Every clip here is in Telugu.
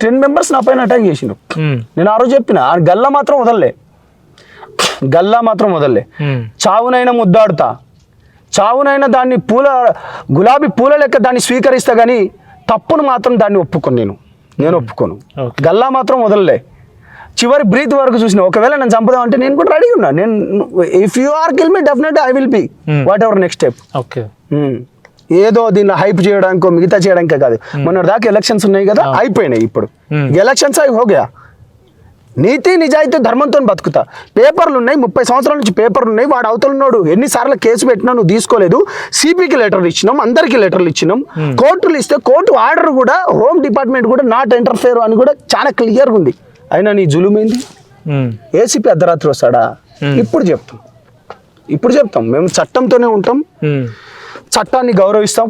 టెన్ మెంబర్స్ నా పైన అటాక్ చేసిండు. ఉమ్, నేను ఆ రోజు చెప్పిన గల్లా మాత్రం వదలలే. గల్లా మాత్రం వదలలే. ఉమ్, చావునైనా ముద్దాడుతా. చావునైనా దాన్ని పూల గులాబీ పూల లెక్క దాన్ని స్వీకరిస్తా కానీ తప్పును మాత్రం దాన్ని ఒప్పుకోను నేను. నేను ఒప్పుకోను. గల్లా మాత్రం వదలలే. చివరి బ్రీత్ వరకు చూసిన ఒకవేళ నేను చంపుదాం అంటే నేను కూడా రెడీ ఉన్నా. నేను if you are kill me definite I will be Hmm. Whatever next step okay ఏదో దీన్ని హైప్ చేయడానికో మిగతా చేయడానికే కాదు. మొన్న దాకా ఎలక్షన్స్ ఉన్నాయి కదా. అయిపోయినాయి ఇప్పుడు. ఎలక్షన్స్ అయి హోగా నీతి నిజాయితీ ధర్మంతో బతుకుతా. పేపర్లు ఉన్నాయి ముప్పై సంవత్సరాల నుంచి పేపర్లు ఉన్నాయి వాడు అవతలున్నాడు ఎన్నిసార్లు కేసు పెట్టినా నువ్వు తీసుకోలేదు. సిపికి లెటర్లు ఇచ్చినాం అందరికీ లెటర్లు ఇచ్చినాం. కోర్టులు ఇస్తే కోర్టు ఆర్డర్ కూడా హోమ్ డిపార్ట్మెంట్ కూడా నాట్ ఎంటర్ఫేర్ అని కూడా చాలా క్లియర్గా ఉంది. అయినా నీ జులుమైంది? ఏసీపీ అర్ధరాత్రి వస్తాడా? ఇప్పుడు చెప్తాం. ఇప్పుడు చెప్తాం. మేము చట్టంతోనే ఉంటాం. చట్టాన్ని గౌరవిస్తాం.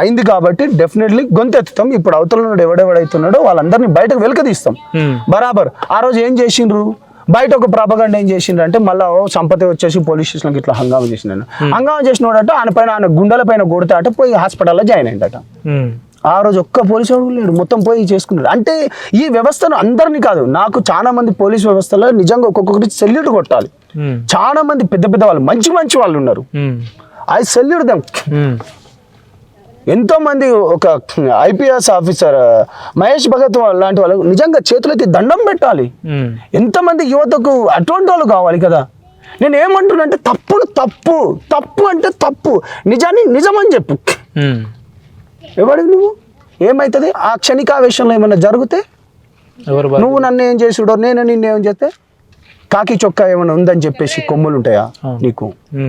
అయింది కాబట్టి డెఫినెట్లీ గొంతెత్తుతాం. ఇప్పుడు అవతల ఉన్నాడు ఎవడెవడైతున్నాడో వాళ్ళందరినీ బయటకు వెలకదీస్తాం. బరాబర్. ఆ రోజు ఏం చేసిండ్రు? బయట ఒక ప్రాపగండ ఏం చేసిండ్రు అంటే మళ్ళీ సంపతి వచ్చేసి పోలీస్ స్టేషన్కి ఇట్లా హంగామా చేసిండు హంగామా చేసినోడట ఆయన పైన ఆయన గుండెల పైన కొడితే అట పోయి హాస్పిటల్లో జాయిన్ అయిందట ఆ రోజు ఒక్క పోలీసు వాడు లేడు. మొత్తం పోయి చేసుకున్నాడు. అంటే ఈ వ్యవస్థను అందరినీ కాదు నాకు చాలా మంది పోలీస్ వ్యవస్థలో నిజంగా ఒక్కొక్కటి సెల్యూట్ కొట్టాలి. చాలా మంది పెద్ద పెద్ద వాళ్ళు మంచి మంచి వాళ్ళు ఉన్నారు. ఐ సెల్యూట్ దమ్ ఉమ్, ఎంతో మంది ఒక ఐపీఎస్ ఆఫీసర్ మహేష్ భగత్ వాళ్ళ- లాంటి వాళ్ళు నిజంగా చేతులెత్తి దండం పెట్టాలి. ఉమ్, ఎంతమంది యువతకు అటువంటి వాళ్ళు కావాలి కదా. నేను ఏమంటున్నా అంటే తప్పును తప్పు తప్పు అంటే తప్పు. నిజాన్ని నిజమని చెప్పు. ఉమ్, ఎవడికి నువ్వు? ఏమవుతుంది ఆ క్షణికావేశంలో ఏమైనా జరిగితే? నువ్వు నన్ను ఏం చేసుడో నేను నిన్ను ఏం చేస్తే? కాకి చొక్కా ఏమైనా ఉందని చెప్పేసి కొమ్ములు ఉంటాయా. నీకు? ఆ?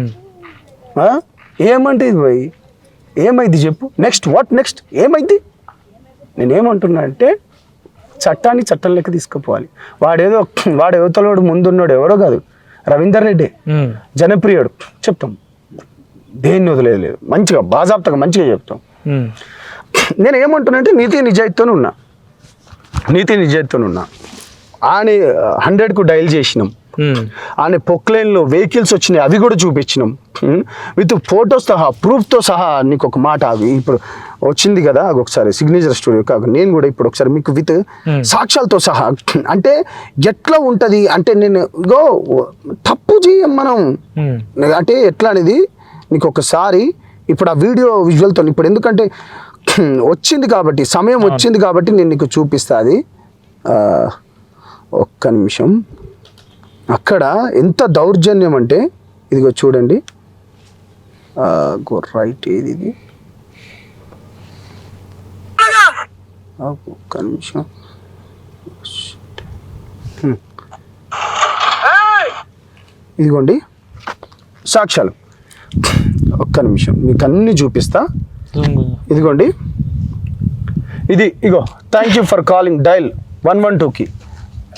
ఏమంటే ఇది పోయి? ఏమైంది చెప్పు. నెక్స్ట్ వాట్ నెక్స్ట్ ఏమైంది? నేను ఏమంటున్నా అంటే చట్టాన్ని చట్టం లెక్క తీసుకుపోవాలి. వాడేదో వాడు యువతలోడు ముందున్నాడు ఎవరో కాదు. రవీందర్ రెడ్డి జనప్రియుడు. చెప్తాం. దేన్ని వదిలేదు లేదు. మంచిగా బాజాప్తగా మంచిగా చెప్తాం. నేను ఏమంటున్నా అంటే నీతి నిజాయితీతో ఉన్నా. నీతి నిజాయితీతో ఉన్నా. ఆయన హండ్రెడ్కు డైల్ చేసినాం. ఉమ్, ఆయన పొక్లైన్లో వెహికల్స్ వచ్చినాయి. అవి కూడా చూపించినాం. విత్ ఫోటోస్ సహా ప్రూఫ్తో సహా నీకు ఒక మాట అవి ఇప్పుడు వచ్చింది కదా ఒకసారి సిగ్నేచర్ స్టూడియో కాదు నేను కూడా ఇప్పుడు ఒకసారి మీకు విత్ సాక్ష్యాలతో సహా. అంటే ఎట్లా ఉంటుంది? అంటే నేను ఇగో తప్పు చేయం మనం. అంటే ఎట్లా అనేది నీకు ఒకసారి ఇప్పుడు ఆ వీడియో విజువల్తో ఇప్పుడు ఎందుకంటే వచ్చింది కాబట్టి సమయం వచ్చింది కాబట్టి నేను నీకు చూపిస్తా అది. ఒక్క నిమిషం. అక్కడ ఎంత దౌర్జన్యం అంటే ఇదిగో చూడండి. గో రైట్ ఏది ఇది? ఒక్క నిమిషం. Hmm. ఇదిగోండి. సాక్ష్యాలు. ఒక్క నిమిషం మీకు అన్ని చూపిస్తా. ఇదిగోండి. ఇది ఇగో thank you for calling dial one one టూకి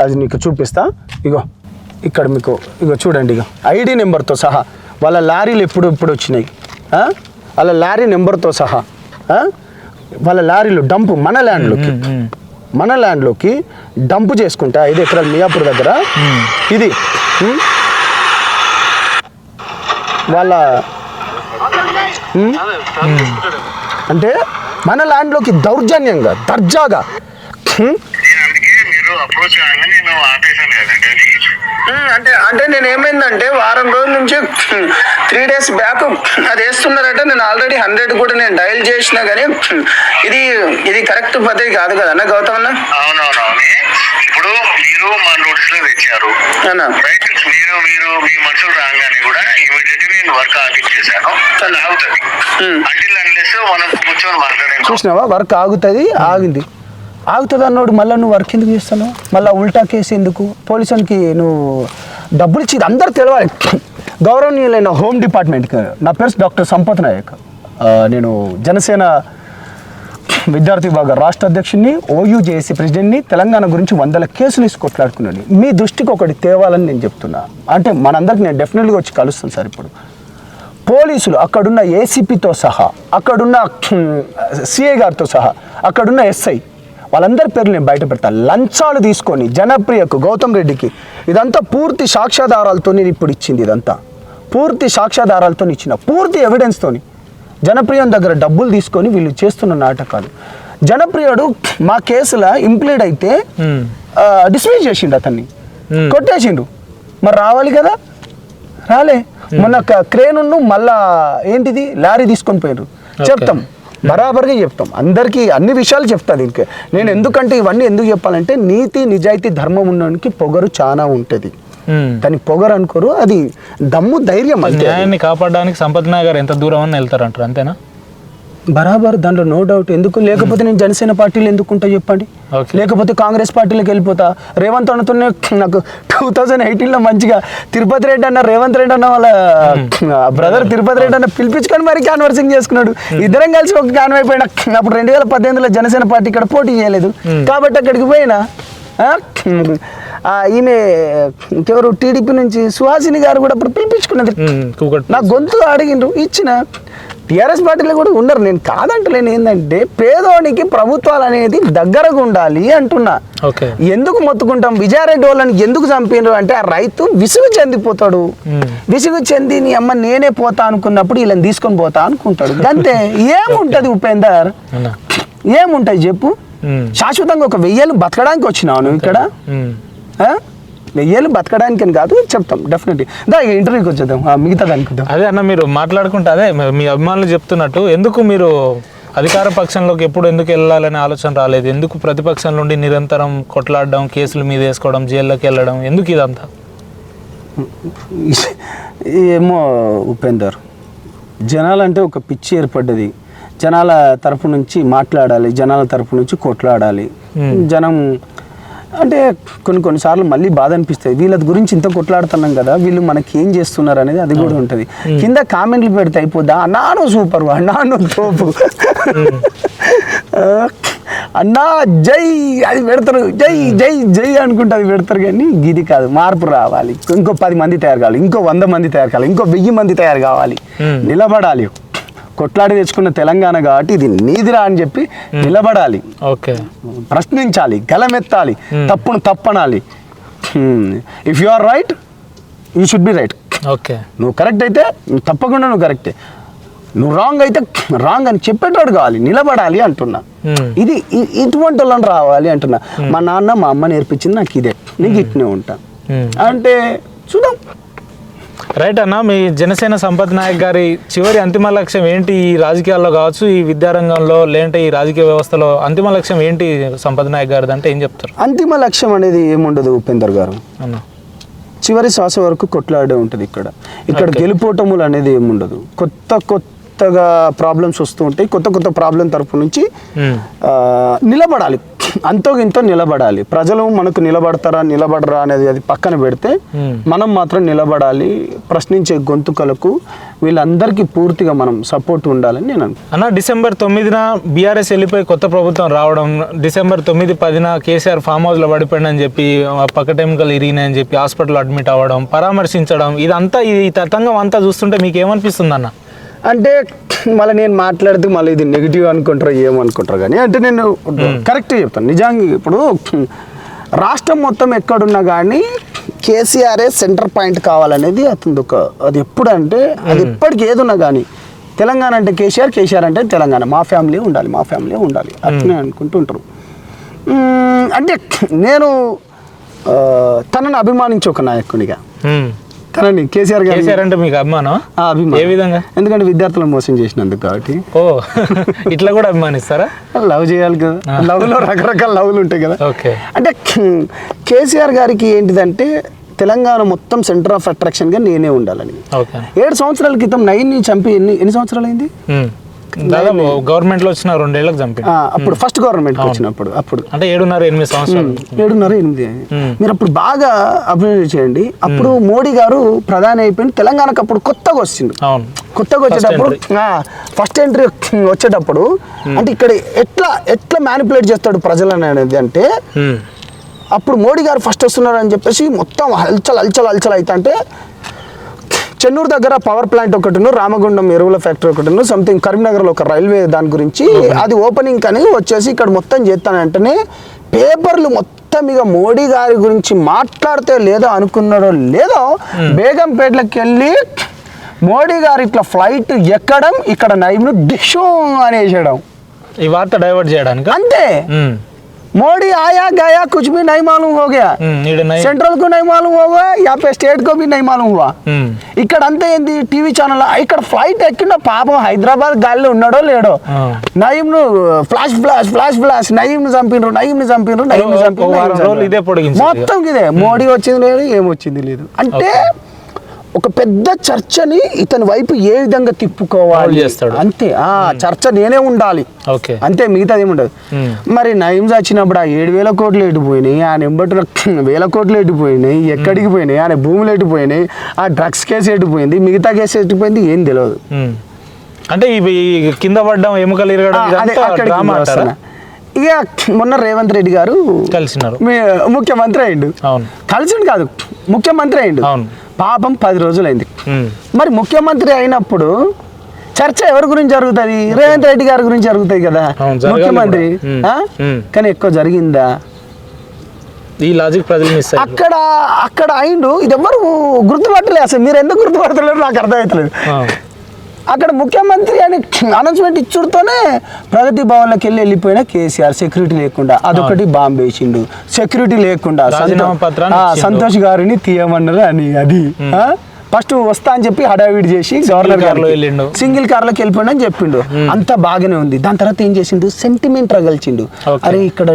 అది నీకు చూపిస్తా. ఇగో. ఇక్కడ మీకు ఇగో చూడండి ఇగో ఐడి నెంబర్తో సహా వాళ్ళ లారీలు ఎప్పుడు ఎప్పుడు వచ్చినాయి ఆ? వాళ్ళ లారీ నెంబర్తో సహా ఆ? వాళ్ళ లారీలు డంపు మన ల్యాండ్లోకి మన ల్యాండ్లోకి డంపు చేసుకుంటా ఐదు ఎకరాల మియాపూర్ దగ్గర. ఇది వాళ్ళ అంటే మన ల్యాండ్లోకి దౌర్జన్యంగా దర్జాగా అప్రోచ్ కాగానే నేను ఆపేసాను కదండి. అంటే అంటే నేను ఏమైందంటే వారం రోజుల నుంచి త్రీ డేస్ బ్యాక్ అది వేస్తున్నారట. నేను ఆల్రెడీ హండ్రెడ్ కూడా నేను డయల్ చేసినా కానీ ఇది ఇది కరెక్ట్ పద్ధతి కాదు కదా అన్న గౌతమ్ అన్న? అవునవునవునే. ఇప్పుడు మీరు మా నోటీస్లో తెచ్చారు రైట్ మీరు మీరు మీ మనుషులు రాగానే కూడా ఇమీడియట్ నేను వర్క్ ఆపించేశాను అది ఆగుతుంది. అంటిల్ అన్లెస్ మనం కూర్చొని మాట్లాడాను చూసినావా? వర్క్ ఆగుతుంది ఆగింది. ఆగుతుంది అన్నోడు. మళ్ళీ నువ్వు వర్క్ ఎందుకు చేస్తాను మళ్ళీ ఉల్టా కేసు ఎందుకు? పోలీసునికి నువ్వు డబ్బులు ఇచ్చి అందరూ తెలవాలి. గౌరవనీయులైన హోమ్ డిపార్ట్మెంట్కి నా పేరు డాక్టర్ సంపత్ నాయక్. నేను జనసేన విద్యార్థి విభాగ రాష్ట్ర అధ్యక్షుడిని ఓయూ జేఏసీ ప్రెసిడెంట్ని తెలంగాణ గురించి వందల కేసులు వేసి కొట్లాడుకున్నాను. మీ దృష్టికి ఒకటి తేవాలని నేను చెప్తున్నా. అంటే మనందరికి నేను డెఫినెట్గా వచ్చి కలుస్తాను సార్ ఇప్పుడు. పోలీసులు అక్కడున్న ఏసీపీతో సహా అక్కడున్న సిఐ గారితో సహా అక్కడున్న ఎస్ఐ వాళ్ళందరి పేర్లు నేను బయట పెడతాను లంచాలు తీసుకొని జనప్రియకు గౌతమ్ రెడ్డికి ఇదంతా పూర్తి సాక్ష్యాధారాలతో నేను ఇప్పుడు ఇచ్చింది ఇదంతా. పూర్తి సాక్ష్యాధారాలతో ఇచ్చిన పూర్తి ఎవిడెన్స్తోని జనప్రియం దగ్గర డబ్బులు తీసుకొని వీళ్ళు చేస్తున్న నాటకాలు. జనప్రియుడు మా కేసులో ఇంప్లీడ్ అయితే. డిస్మిస్ చేసిండు అతన్ని. కొట్టేసిండు. మరి రావాలి కదా? రాలే. మొన్న క్రేన్ మళ్ళా ఏంటిది? లారీ తీసుకొని పోయారు చెప్తాం. బరాబర్గా చెప్తాం అందరికీ అన్ని విషయాలు చెప్తా దీనికి నేను ఎందుకంటే ఇవన్నీ ఎందుకు చెప్పాలంటే నీతి నిజాయితీ ధర్మం ఉన్నవానికి పొగరు చాలా ఉంటుంది. దాని పొగరు అనుకోరు అది దమ్ము ధైర్యం. న్యాయాన్ని కాపాడడానికి సంపత్ నాయక్ ఎంత దూరం అని వెళ్తారంటారు అంతేనా బరాబర్ దాంట్లో నో డౌట్ ఎందుకు? లేకపోతే నేను జనసేన పార్టీలు ఎందుకు ఉంటా చెప్పండి. లేకపోతే కాంగ్రెస్ పార్టీలోకి వెళ్ళిపోతా. రేవంత్ అన్నతోనే నాకు టూ థౌజండ్ ఎయిటీన్లో మంచిగా తిరుపతి రెడ్డి అన్న రేవంత్ రెడ్డి అన్న వాళ్ళ బ్రదర్ తిరుపతి రెడ్డి అన్న పిలిపించుకొని మరి క్యాన్వర్సింగ్ చేసుకున్నాడు. ఇద్దరం కలిసి ఒక క్యాన్ అయిపోయినా. అప్పుడు రెండు వేల పద్దెనిమిదిలో జనసేన పార్టీ ఇక్కడ పోటీ చేయలేదు. కాబట్టి అక్కడికి పోయినా ఈమె ఇంకెవరు? టీడీపీ నుంచి సుహాసిని గారు కూడా అప్పుడు పిలిపించుకున్నది. నా గొంతు అడిగిండ్రు. ఇచ్చిన టీఆర్ఎస్ పార్టీలో కూడా ఉన్నారు. నేను కాదంటలేను ఏంటంటే పేదోనికి ప్రభుత్వాలు అనేది దగ్గరగా ఉండాలి అంటున్నా. ఎందుకు మొత్తుకుంటాం? విజయారెడ్డి వాళ్ళని ఎందుకు చంపినరు? అంటే ఆ రైతు విసుగు చెందిపోతాడు. విసుగు చెంది నీ అమ్మ నేనే పోతా అనుకున్నప్పుడు వీళ్ళని తీసుకొని పోతా అనుకుంటాడు. అంతే ఏముంటది ఉపేందర్? ఏముంటాయి చెప్పు. శాశ్వతంగా ఒక వెయ్యేళ్ళు బతకడానికి వచ్చినావు నువ్వు ఇక్కడ? వెయ్యేళ్ళు బతకడానికి అని కాదు చెప్తాం డెఫినెట్లీ దా ఇంటర్వ్యూకి వచ్చేద్దాం. మిగతా దానికి. అదే అన్న మీరు మాట్లాడుకుంటే అదే మీ- మీ అభిమానులు చెప్తున్నట్టు ఎందుకు మీరు అధికార పక్షంలోకి ఎప్పుడు ఎందుకు వెళ్ళాలనే ఆలోచన రాలేదు? ఎందుకు ప్రతిపక్షం నుండి నిరంతరం కొట్లాడడం కేసులు మీద వేసుకోవడం జైల్లోకి వెళ్ళడం? ఎందుకు ఇదంతా? ఏమో ఉపేందర్ జనాలంటే ఒక పిచ్చి ఏర్పడ్డది. జనాల తరపు నుంచి మాట్లాడాలి జనాల తరపు నుంచి కొట్లాడాలి. జనం అంటే కొన్ని కొన్నిసార్లు మళ్ళీ బాధ అనిపిస్తాయి వీళ్ళ గురించి ఇంత కొట్లాడుతున్నాం కదా వీళ్ళు మనకి ఏం చేస్తున్నారు అనేది అది కూడా ఉంటుంది. కింద కామెంట్లు పెడితే అయిపోద్దా? అన్నాను సూపర్ అన్నాను తోపు. అన్నా జై! అది పెడతారు. జై జై జై! అనుకుంటే అది పెడతారు కానీ ఇది కాదు. మార్పు రావాలి. ఇంకో పది మంది తయారు కావాలి. ఇంకో వంద మంది తయారు కావాలి. ఇంకో వెయ్యి మంది తయారు కావాలి. నిలబడాలి. కొట్లాడి తెచ్చుకున్న తెలంగాణ కాబట్టి ఇది నీదిరా అని చెప్పి నిలబడాలి. ఓకే. ప్రశ్నించాలి గలమెత్తాలి తప్పును తప్పనాలి. If you are right you should be right okay. నువ్వు కరెక్ట్ అయితే తప్పకుండా నువ్వు కరెక్టే నువ్వు రాంగ్ అయితే రాంగ్ అని చెప్పేటోడు కావాలి నిలబడాలి అంటున్నా. ఇది ఇటువంటి వాళ్ళని రావాలి అంటున్నా. మా నాన్న మా అమ్మ నేర్పించింది నాకు ఇదే. నీకు ఇట్నే ఉంటా. అంటే చూద్దాం. రైట్ అన్న మీ జనసేన సంపత్ నాయక్ గారి చివరి అంతిమ లక్ష్యం ఏంటి ఈ రాజకీయాల్లో కావచ్చు ఈ విద్యారంగంలో లేదంటే ఈ రాజకీయ వ్యవస్థలో అంతిమ లక్ష్యం ఏంటి సంపత్ నాయక్ గారిది అంటే ఏం చెప్తారు? అంతిమ లక్ష్యం అనేది ఏముండదు ఉపేందర్ గారు. అన్న చివరి శ్వాస వరకు కొట్లాడే ఉంటుంది ఇక్కడ. ఇక్కడ గెలుపోటములు అనేది ఏముండదు. కొత్త కొత్తగా ప్రాబ్లమ్స్ వస్తూ ఉంటాయి. కొత్త కొత్త ప్రాబ్లం తరపు నుంచి. ఆ, నిలబడాలి. అంతో ఇంతో నిలబడాలి. ప్రజలు మనకు నిలబడతారా నిలబడరా అనేది అది పక్కన పెడితే Hmm. మనం మాత్రం నిలబడాలి. ప్రశ్నించే గొంతుకలకు వీళ్ళందరికీ పూర్తిగా మనం సపోర్ట్ ఉండాలని నేను అన్న డిసెంబర్ తొమ్మిదిన బీఆర్ఎస్ వెళ్ళిపోయి కొత్త ప్రభుత్వం రావడం డిసెంబర్ తొమ్మిది పదిన కేసీఆర్ ఫామ్ హౌస్లో పడిపోయిందని చెప్పి ఆ పక్కటెముకలు ఇరిగినాయని చెప్పి హాస్పిటల్ అడ్మిట్ అవ్వడం పరామర్శించడం ఇదంతా ఈ తతంగం అంతా చూస్తుంటే మీకు ఏమనిపిస్తుంది అన్న అంటే మళ్ళీ నేను మాట్లాడితే మళ్ళీ ఇది నెగిటివ్ అనుకుంటారు ఏమనుకుంటారు కానీ అంటే నేను కరెక్ట్ చెప్తాను. నిజంగా ఇప్పుడు రాష్ట్రం మొత్తం ఎక్కడున్నా కానీ కేసీఆర్ఏ సెంటర్ పాయింట్ కావాలనేది అతని ఒక అది ఎప్పుడు అంటే అది ఎప్పటికి ఏదున్నా కానీ తెలంగాణ అంటే కేసీఆర్ కేసీఆర్ అంటే తెలంగాణ. మా ఫ్యామిలీ ఉండాలి మా ఫ్యామిలీ ఉండాలి. అట్లనే అనుకుంటూ ఉంటారు మ్మ్, అంటే నేను తనని అభిమానించే ఒక నాయకునిగా. తనని కేసీఆర్ గారు కేసీఆర్ అంటే మీకు అభిమానం అభిమానం. ఏ విధంగా? ఎందుకంటే విద్యార్థులను మోసం చేసినందుకు కాబట్టి. ఓ ఇట్లా కూడా అభిమానిస్తారా? లవ్ చేయాలి కదా. లవ్లో రకరకాల లవ్లు ఉంటాయి కదా. ఓకే. అంటే కేసీఆర్ గారికి ఏంటిదంటే తెలంగాణ మొత్తం సెంటర్ ఆఫ్ అట్రాక్షన్గా నేనే ఉండాలని. ఏడు సంవత్సరాల క్రితం నైన్ని చంపి ఎన్ని ఎన్ని సంవత్సరాలు అయింది. దాదాపు గవర్నమెంట్లో వచ్చిన రెండేళ్ళకు చంపి అప్పుడు ఫస్ట్ గవర్నమెంట్ వచ్చినప్పుడు అప్పుడు. అంటే ఏడున్నర ఎనిమిది సంవత్సరాలు. ఏడున్నర ఎనిమిది. మీరు అప్పుడు బాగా అబ్జర్వ్ చేయండి. అప్పుడు మోడీ గారు ప్రధాని అయిపోయింది తెలంగాణకు అప్పుడు కొత్తగా అవును. కొత్తగా వచ్చేటప్పుడు ఫస్ట్ ఎంట్రీ వచ్చేటప్పుడు అంటే ఇక్కడ ఎట్లా ఎట్లా మ్యానిపులేట్ చేస్తాడు ప్రజలను అనేది అంటే. అప్పుడు మోడీ గారు ఫస్ట్ వస్తున్నారు అని చెప్పేసి మొత్తం హల్చల్ హల్చల్ హల్చల్ అయితే అంటే చెన్నూరు దగ్గర పవర్ ప్లాంట్ ఒకటిను రామగుండం ఎరువుల ఫ్యాక్టరీ ఒకటిను సంథింగ్ కరీంనగర్లో ఒక రైల్వే దాని గురించి అది ఓపెనింగ్ కానీ వచ్చేసి ఇక్కడ మొత్తం చేస్తానంటేనే పేపర్లు మొత్తం ఇక మోడీ గారి గురించి మాట్లాడితే లేదో అనుకున్నాడో లేదో బేగంపేటలోకి వెళ్ళి మోడీ గారు ఇట్లా ఫ్లైట్ ఎక్కడం ఇక్కడ నైమ్ను డిషో అనేసేయడం. ఈ వార్త డైవర్ట్ చేయడానికి? అంతే. मोदी आया गया कुछ भी नहीं मालूम हो गया सेंट्रल को नहीं मालूम होगा यहाँ पे स्टेट को भी नहीं मालूम हुआ ఇక్కడ అంతా ఏంది టీవీ ఛానల్ ఇక్కడ ఫ్లైట్ ఎక్కిన పాపం హైదరాబాద్ గాలిలో ఉన్నాడో లేడో నయీం ను flash flash flash flash Nayeem ను చంపినరు నయీం ను చంపినరు నయీం ను ఓ- చంపినరు ఓ వారం నయీం ను రోజులు ఇదే చంపినరు. పొడిగించారు ఇక. మొత్తం ఇదే మోడీ వచ్చింది లేదు ఏమొచ్చింది లేదు అంటే ఒక పెద్ద చర్చని ఇతని వైపు ఏ విధంగా తిప్పుకోవాలి? చేస్తాడు. అంతే. ఆ చర్చ నేనే ఉండాలి. ఓకే. అంతే మిగతాది ఏముండదు Hmm. మరి నయం వచ్చినప్పుడు ఆ ఏడు వేల కోట్లు ఎటుపోయినాయి? ఆయన ఎంబటి వేల కోట్లు ఎటుపోయినాయి? ఎక్కడికి పోయినాయి? ఆయన భూములు ఎటుపోయినాయి? ఆ డ్రగ్స్ కేసు ఎటుపోయింది? మిగతా కేసు ఎటుపోయింది? ఏం తెలియదు అంటే ఇవి కింద పడ్డం ఎముకలు ఆ, ఇరగడం. ఇక మొన్న రేవంత్ రెడ్డి గారు కలిసినారు. ముఖ్యమంత్రి అయిండు అవును. కలిసిండు కాదు ముఖ్యమంత్రి అయిండు అవును. పాపం పది రోజులైంది. మరి ముఖ్యమంత్రి అయినప్పుడు చర్చ ఎవరి గురించి జరుగుతుంది? రేవంత్ రెడ్డి గారి గురించి జరుగుతుంది కదా. ముఖ్యమంత్రి. కానీ ఎక్కువ జరిగిందా? ఈ లాజిక్ ప్రజలు అక్కడ అక్కడ అయిండు. ఇది ఎవరు గుర్తుపట్టలేదు అసలు. మీరు ఎందుకు గుర్తుపడతలేరు నాకు అర్థమవుతలేదు. అక్కడ ముఖ్యమంత్రి అని అనౌన్స్మెంట్ ఇచ్చుడుతోనే ప్రగతి భవన్లోకి వెళ్ళి వెళ్ళిపోయిన కేసీఆర్ సెక్యూరిటీ లేకుండా. అదొకటి బాంబు వేసిండు. సెక్యూరిటీ లేకుండా. సంతోష్ గారిని తీయమన్నారు అని అది. ఫస్ట్ వస్తా అని చెప్పి హడావిడి చేసి గవర్నర్ కార్లో గారిలో వెళ్ళిండు. సింగిల్ కార్లోకి వెళ్ళిపోయినా అని చెప్పిండు. అంతా బాగానే ఉంది. దాని తర్వాత ఏం చేసిండు? సెంటిమెంట్ రగల్చిండు. అరే ఇక్కడ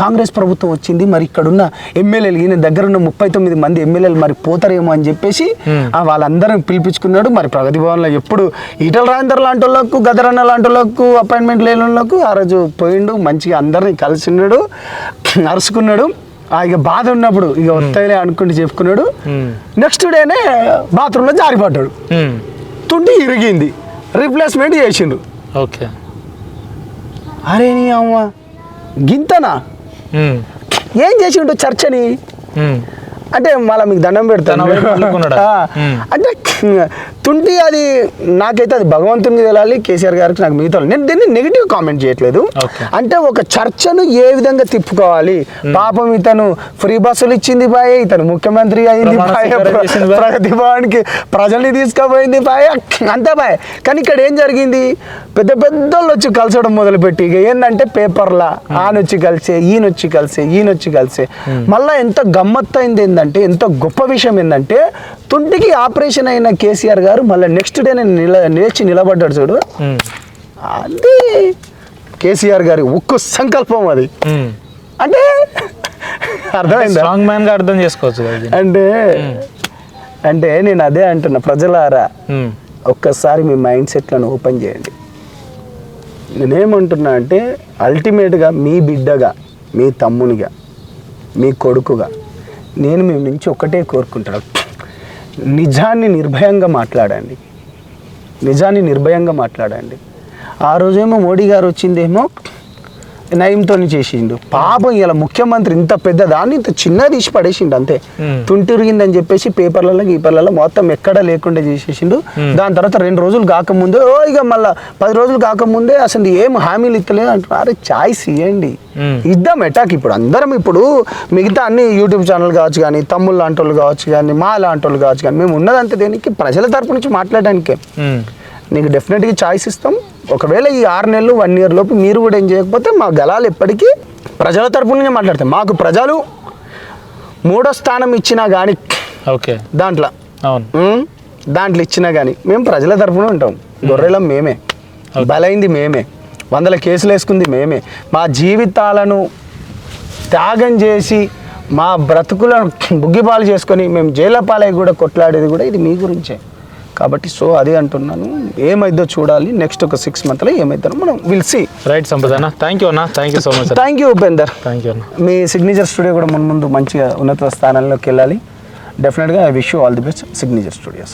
కాంగ్రెస్ ప్రభుత్వం వచ్చింది. మరి ఇక్కడున్న ఎమ్మెల్యేలు ఈయన దగ్గర ఉన్న ముప్పై తొమ్మిది మంది ఎమ్మెల్యేలు మరి పోతారేమో అని చెప్పేసి ఆ, వాళ్ళందరం పిలిపించుకున్నాడు. మరి ప్రగతి భవన్లో ఎప్పుడు ఈటల రాజేందర్ లాంటి వాళ్ళకు గదరన్న లాంటి వాళ్ళకు అపాయింట్మెంట్ లేని వాళ్ళకు ఆ రోజు పోయిండు. మంచిగా అందరిని కలిసిన్నాడు అరుచుకున్నాడు ఆ, ఇక బాధ ఉన్నప్పుడు ఇక వస్తాయిలే అనుకుంటూ చెప్పుకున్నాడు. నెక్స్ట్ డేనే బాత్రూంలో జారిపడ్డాడు. తుండి ఇరిగింది రీప్లేస్మెంట్ చేసిండు ఓకే అరే నీ అమ్మ గింతనా. ఏం చేసిండు చర్చని. అంటే మళ్ళీ మీకు దండం తన వైపు మలుచుకున్నాడా? ఆ, మ్మ్. అంటే తుంటి అది నాకైతే అది భగవంతునికి వెళ్ళాలి కేసీఆర్ గారికి నాకు మిగతా. నేను దీన్ని నెగిటివ్ కామెంట్ చేయట్లేదు. అంటే ఒక చర్చను ఏ విధంగా తిప్పుకోవాలి పాపం ఇతను ఫ్రీ బస్సులు ఇచ్చింది బాయ్ ఇతను ముఖ్యమంత్రి అయింది. ప్రగతి భవన్కి ప్రజల్ని తీసుకుపోయింది బాయ్ అంతే బాయ్ కానీ ఇక్కడ ఏం జరిగింది పెద్ద పెద్ద వాళ్ళు వచ్చి కలిసడం మొదలుపెట్టి ఇక ఏంటంటే పేపర్లా ఆనొచ్చి కలిసే ఈయనొచ్చి కలిసే ఈయనొచ్చి కలిసే మళ్ళీ ఎంత గమ్మత్తు అయింది ఏంటంటే ఎంత గొప్ప విషయం ఏంటంటే తుంటికి ఆపరేషన్ అయిన కేసీఆర్ గారు మళ్ళీ నెక్స్ట్ డే నేను నిల లేచి నిలబడ్డాడు చూడు. అది కేసీఆర్ గారి ఉక్కు సంకల్పం అది. అంటే అర్థమైందా స్ట్రాంగ్ మ్యాన్గా అర్థం చేసుకోవచ్చు. అంటే అంటే నేను అదే అంటున్నా ప్రజలారా. ఒక్కసారి మీ మైండ్ సెట్లను ఓపెన్ చేయండి నేనేమంటున్నా అంటే అల్టిమేట్గా మీ బిడ్డగా మీ తమ్మునిగా మీ కొడుకుగా నేను మీ నుంచి ఒకటే కోరుకుంటాను. నిజాన్ని నిర్భయంగా మాట్లాడండి. నిజాన్ని నిర్భయంగా మాట్లాడండి. ఆ రోజేమో మోడీ గారు వచ్చిందేమో నయంతో చేసిండు. పాపం ఇలా ముఖ్యమంత్రి ఇంత పెద్ద దాన్ని ఇంత చిన్న తీసి పడేసిండు అంతే. తుంటిరిగిందని చెప్పేసి పేపర్లలో గీపర్లలో మొత్తం ఎక్కడ లేకుండా చేసేసిండు. దాని తర్వాత రెండు రోజులు కాకముందే ఓ ఇక మళ్ళా పది రోజులు కాకముందే అసలు ఏం హామీలు ఇస్తలేదు అంటున్నారు అరే చాయిస్ ఇవ్వండి. ఇద్దాం ఎటాక్ ఇప్పుడు. అందరం ఇప్పుడు మిగతా అన్ని యూట్యూబ్ ఛానల్ కావచ్చు కానీ తమ్ముళ్ళు లాంటి వాళ్ళు కావచ్చు కానీ మా లాంటి వాళ్ళు కావచ్చు కానీ మేము ఉన్నదంతా దేనికి ప్రజల తరపు నుంచి మాట్లాడడానికే. నీకు డెఫినెట్గా చాయిస్ ఇస్తాం. ఒకవేళ ఈ ఆరు నెలలు వన్ ఇయర్ లోపు మీరు కూడా ఏం చేయకపోతే మా గలాలు ఎప్పటికీ ప్రజల తరపునే మాట్లాడతాం మాకు ప్రజలు మూడో స్థానం ఇచ్చినా కానీ ఓకే. దాంట్లో. అవును. దాంట్లో ఇచ్చినా కానీ మేము ప్రజల తరపున ఉంటాం. గొర్రెలం మేమే. బలైంది మేమే. వందల కేసులు వేసుకుంది మేమే. మా జీవితాలను త్యాగం చేసి మా బ్రతుకులను బుగ్గిపాలు చేసుకొని మేము జైల పాలై కూడా కొట్లాడేది కూడా ఇది మీ గురించే. కాబట్టి సో అదే అంటున్నాను. ఏమైందో చూడాలి. నెక్స్ట్ ఒక సిక్స్ మంత్లో ఏమైందో మనం విల్ సి రైట్ సంపదన్న. థ్యాంక్ యూ అన్న. Thank you so much thank you Upender thank you అన్న. మీ సిగ్నేచర్ స్టూడియో కూడా ముందు ముందు మంచిగా ఉన్నత స్థానంలోకి వెళ్ళాలి. డెఫినెట్గా I wish you all the best signature studios